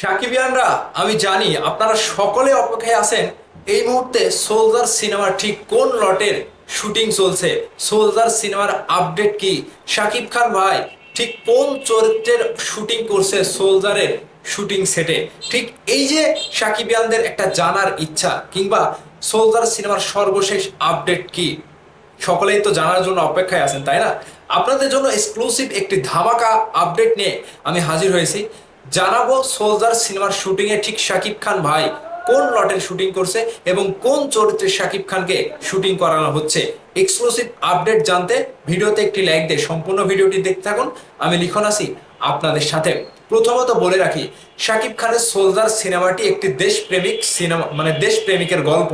সাকিবিয়ানরা, আমি জানি আপনারা সকলে অপেক্ষায় আছেন, এই মুহূর্তে সোলজার সিনেমার ঠিক কোন লটের শুটিং চলছে? সোলজার সিনেমার আপডেট কি? শাকিব খান ভাই, ঠিক কোন চরিত্রের শুটিং করছে সোলজারের শুটিং সেটে? ঠিক এই যে সাকিবিয়ানদের একটা জানার ইচ্ছা, কিংবা সোলজার সিনেমার সর্বশেষ আপডেট কি? সকলেই তো জানার জন্য অপেক্ষায় আছেন, তাই না? আপনাদের জন্য এক্সক্লুসিভ একটি ধামাকা আপডেট নিয়ে আমি হাজির হয়েছি। জানাব সোলজার সিনেমার শুটিংয়ে ঠিক শাকিব খান ভাই কোন লটের শুটিং করছে এবং কোন চরিত্রে শাকিব খানকে শুটিং করানো হচ্ছে। এক্সক্লুসিভ আপডেট জানতে ভিডিওতে একটি লাইক দিয়ে সম্পূর্ণ ভিডিওটি দেখতে থাকুন। আমি লিখন আসি আপনাদের সাথে। প্রথমত বলে রাখি, শাকিব খানের সোলজার সিনেমাটি একটি দেশপ্রেমিক সিনেমা মানে দেশপ্রেমিকের গল্প,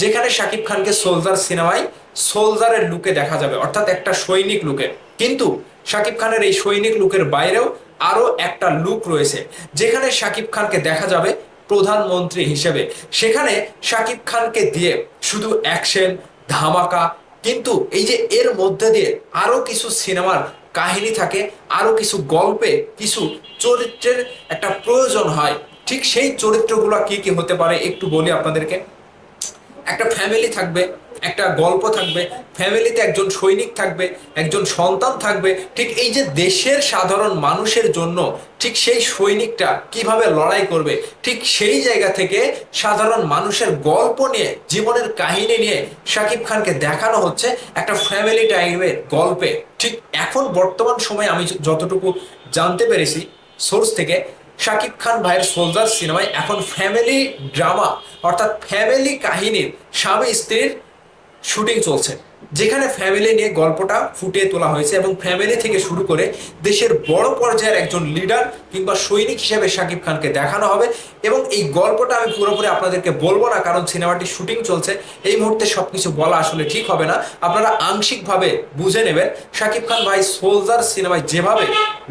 যেখানে শাকিব খানকে সোলজার সিনেমায় সোলজারের লুকে দেখা যাবে, অর্থাৎ একটা সৈনিক লুকে। কিন্তু শাকিব খানের এই সৈনিক লুকের বাইরেও আরও একটা লুক রয়েছে, যেখানে শাকিব খানকে দেখা যাবে প্রধানমন্ত্রী হিসেবে। সেখানে শাকিব খানকে দিয়ে শুধু অ্যাকশন ধামাকা, কিন্তু এই যে এর মধ্যে দিয়ে আরও কিছু সিনেমার কাহিনী থাকে, আরও কিছু গল্পে কিছু চরিত্রের একটা প্রয়োজন হয়। ঠিক সেই চরিত্রগুলো কি কি হতে পারে একটু বলি আপনাদেরকে? একটা ফ্যামিলি থাকবে একটা গল্প থাকবে, ফ্যামিলিতে একজন সৈনিক থাকবে, একজন সন্তান থাকবে। ঠিক এই যে দেশের সাধারণ মানুষের জন্য ঠিক সেই সৈনিকটা কীভাবে লড়াই করবে, ঠিক সেই জায়গা থেকে সাধারণ মানুষের গল্প নিয়ে, জীবনের কাহিনী নিয়ে শাকিব খানকে দেখানো হচ্ছে একটা ফ্যামিলি টাইপের গল্পে। ঠিক এখন বর্তমান সময়ে আমি যতটুকু জানতে পেরেছি সোর্স থেকে, শাকিব খান ভাইয়ের সোলজার সিনেমায় এখন ফ্যামিলি ড্রামা, অর্থাৎ ফ্যামিলি কাহিনীর স্বামী স্ত্রীর শুটিং চলছে। যেখানে ফ্যামিলি নিয়ে গল্পটা ফুটিয়ে তোলা হয়েছে এবং ফ্যামিলি থেকে শুরু করে দেশের বড় পর্যায়ের একজন লিডার কিংবা সৈনিক হিসেবে শাকিব খানকে দেখানো হবে। এবং এই গল্পটা আমি পুরোপুরি আপনাদেরকে বলব না, কারণ সিনেমাটি শুটিং চলছে। এই মুহূর্তে সবকিছু বলা আসলে ঠিক হবে না। আপনারা আংশিকভাবে বুঝে নেবেন, শাকিব খান ভাই সোলজার সিনেমায় যেভাবে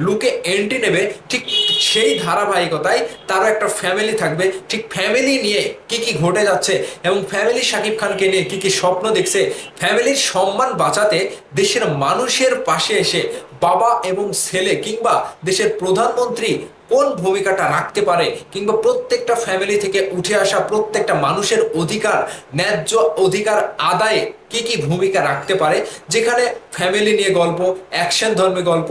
লুকে এন্ট্রি নেবে, ঠিক সেই ধারাবাহিকতায় তারও একটা ফ্যামিলি থাকবে। ঠিক ফ্যামিলি নিয়ে কি কি ঘটে যাচ্ছে এবং ফ্যামিলি শাকিব খানকে নিয়ে কি কি স্বপ্ন দেখছে ফ্যামিলির সম্মান বাঁচাতে দেশের মানুষের পাশে এসে বাবা এবং ছেলে কিংবা দেশের প্রধানমন্ত্রী কোন ভূমিকাটা রাখতে পারে কিংবা প্রত্যেকটা ফ্যামিলি থেকে উঠে আসা প্রত্যেকটা মানুষের অধিকার, ন্যায্য অধিকার আদায়ে কি কি ভূমিকা রাখতে পারে, যেখানে ফ্যামিলি নিয়ে গল্প অ্যাকশন ধর্মী গল্প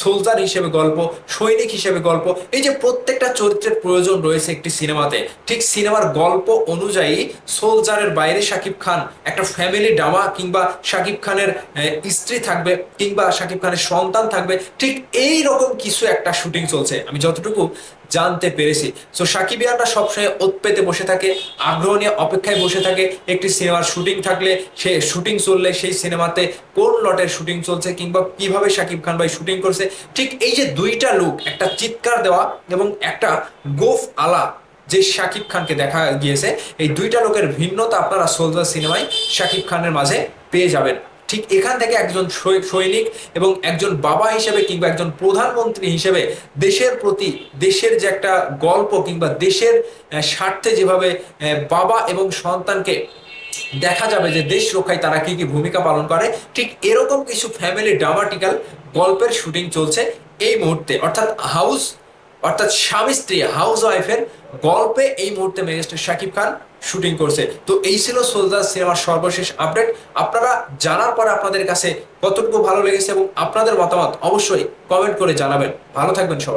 সোলজার হিসেবে গল্প, সৈনিক হিসেবে গল্প, এই যে প্রত্যেকটা চরিত্রের প্রয়োজন রয়েছে একটি সিনেমাতে। ঠিক সিনেমার গল্প অনুযায়ী সোলজারের বাইরে শাকিব খান, একটা ফ্যামিলি ড্রামা কিংবা শাকিব খানের স্ত্রী থাকবে কিংবা শাকিব খানের সন্তান থাকবে, ঠিক এই রকম কিছু একটা শুটিং চলছে। আমি যতটুকু জানতে পেরেছি। সো সাকিবিয়ানরা সবসময় পেতে বসে থাকে, আগ্রহ নিয়ে অপেক্ষায় বসে থাকে, একটি সিনেমার শুটিং থাকলে সে শুটিং চললে সেই সিনেমাতে কোন লটের শুটিং চলছে কিংবা কীভাবে শাকিব খান ভাই শুটিং করছে, ঠিক এই যে দুইটা লুক একটা চিৎকার দেওয়া এবং একটা গোফ আলা যে শাকিব খানকে দেখা গিয়েছে, এই দুইটা লোকের ভিন্নতা আপনারা সোলজার সিনেমায় শাকিব খানের মাঝে পেয়ে যাবেন। ঠিক এখান থেকে একজন সৈনিক এবং একজন বাবা হিসেবে কিংবা একজন প্রধানমন্ত্রী হিসেবে দেশের প্রতি, দেশের যে একটা গল্প কিংবা দেশের স্বার্থে যেভাবে বাবা এবং সন্তানকে দেখা যাবে যে দেশ রক্ষায় তারা কি কি ভূমিকা পালন করে, ঠিক এরকম কিছু ফ্যামিলি ড্রামাটিক্যাল গল্পের শুটিং চলছে এই মুহূর্তে। অর্থাৎ হাউস অর্থাৎ স্বামী স্ত্রী হাউস ওয়াইফের গল্পে এই মুহূর্তে মেগাস্টার শাকিব খান শুটিং করছে। তো এই ছিল সোলজার সিনেমার সর্বশেষ আপডেট। আপনারা জানার পর আপনাদের কাছে কতটুকু ভালো লেগেছে এবং আপনাদের মতামত অবশ্যই কমেন্ট করে জানাবেন। ভালো থাকবেন সবাই।